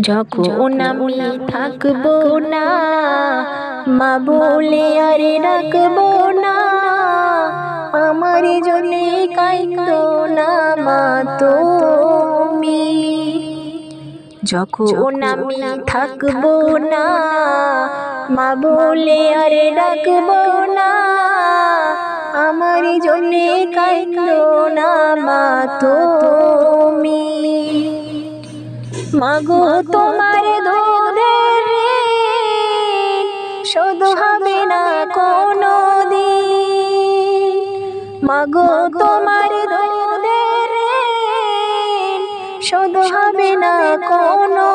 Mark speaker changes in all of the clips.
Speaker 1: যখন আমি থাকব না মা বলে আর রাখব না আমার জন্য কাইন্দো না মা তুমি। যখন আমি থাকব না মা বলে আর ডাকবো না আমার জন্য কাইন্দো না মা তুমি মাগো, তোমার দুধের শোধ হবে না কোনো দিন মাগো, তোমার দুধের শোধ হবে না কোনো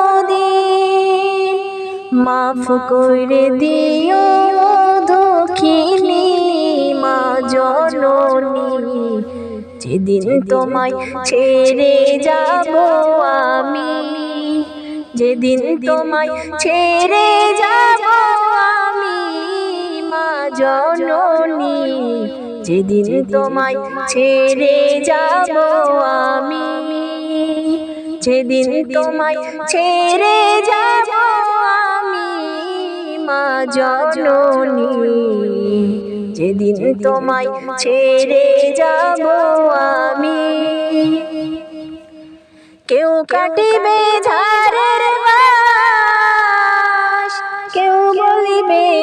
Speaker 1: মাফ করে দিও দক্ষিণী মা জননী, যেদিন তোমায় ছেড়ে যাব আমি যেদিন তোমায় ছেড়ে যাব আমি মা জননী যেদিন তোমায় ছেড়ে যাব আমি যেদিন তোমায় ছেড়ে যাব আমি মা জননী যেদিন তোমায় ছেড়ে যাব আমি। কেউ কাটিবে ঝাড়ের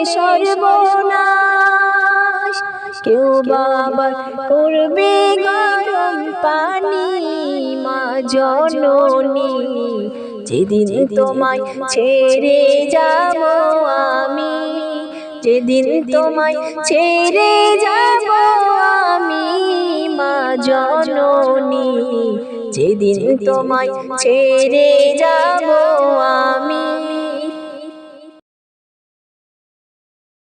Speaker 1: সর্বনাশ। কেউ বাবা করবে গরম পানি, মা জননী। যেদিন তোমায় ছেড়ে যাব আমি, যেদিন তোমায় ছেড়ে যাব আমি, মা জননী। যেদিন তোমায় ছেড়ে যাব